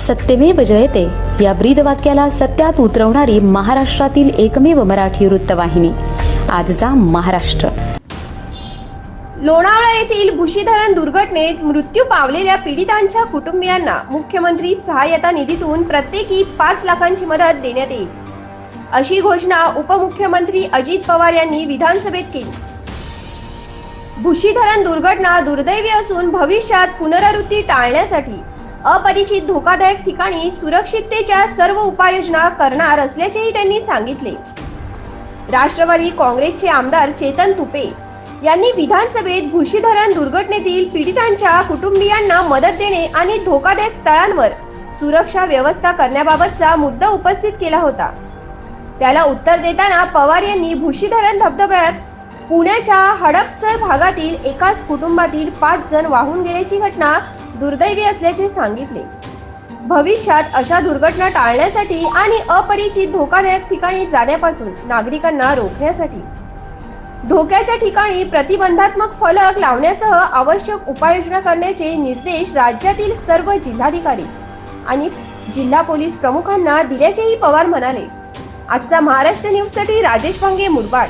सत्यमेव जयते. या ब्रीद वाक्याला सत्यात उतरवणारी महाराष्ट्रातील एकमेव मराठी वृत्तवाहिनी. आजचा महाराष्ट्र. लोणावळा येथील भुशीधरण दुर्घटनेत मृत्यू पावलेल्या पीडितांच्या कुटुंबियांना मुख्यमंत्री सहाय्यता निधीतून प्रत्येकी पाच लाखांची मदत देण्यात येईल. अशी घोषणा उपमुख्यमंत्री अजित पवार यांनी विधानसभेत केली. भुशीधरण दुर्घटना दुर्दैवी असून भविष्यात पुनरावृत्ती टाळण्यासाठी अपरिचित धोकादायक ठिकाणी सुरक्षिततेच्या सर्व उपाययोजना करणार असल्याचेही त्यांनी सांगितले. राष्ट्रवादी काँग्रेसचे आमदार चेतन तुपे यांनी विधानसभेत भुशीधरण दुर्घटनेतील पीडितांच्या कुटुंबियांना मदत देणे आणि धोकादायक स्थळांवर सुरक्षा व्यवस्था करण्याबाबतचा मुद्दा उपस्थित केला होता. त्याला उत्तर देताना पवार यांनी भुशीधरण धबधब्यात पुण्याच्या हडपसर भागातील एकाच कुटुंबातील पाच जण वाहून गेल्याची घटना दुर्दैवी असल्याचे सांगितले. भविष्यात अशा दुर्घटना टाळण्यासाठी आणि अपरिचित धोकादायक ठिकाणी जाण्यापासून नागरिकांना रोखण्यासाठी. धोक्याच्या ठिकाणी प्रतिबंधात्मक फलक लावण्यासह आवश्यक उपाययोजना करण्याचे निर्देश राज्यातील सर्व जिल्हाधिकारी आणि जिल्हा पोलीस प्रमुखांना दिल्याचेही पवार म्हणाले. आजचा महाराष्ट्र न्यूजसाठी राजेश भांगे मुरबाड.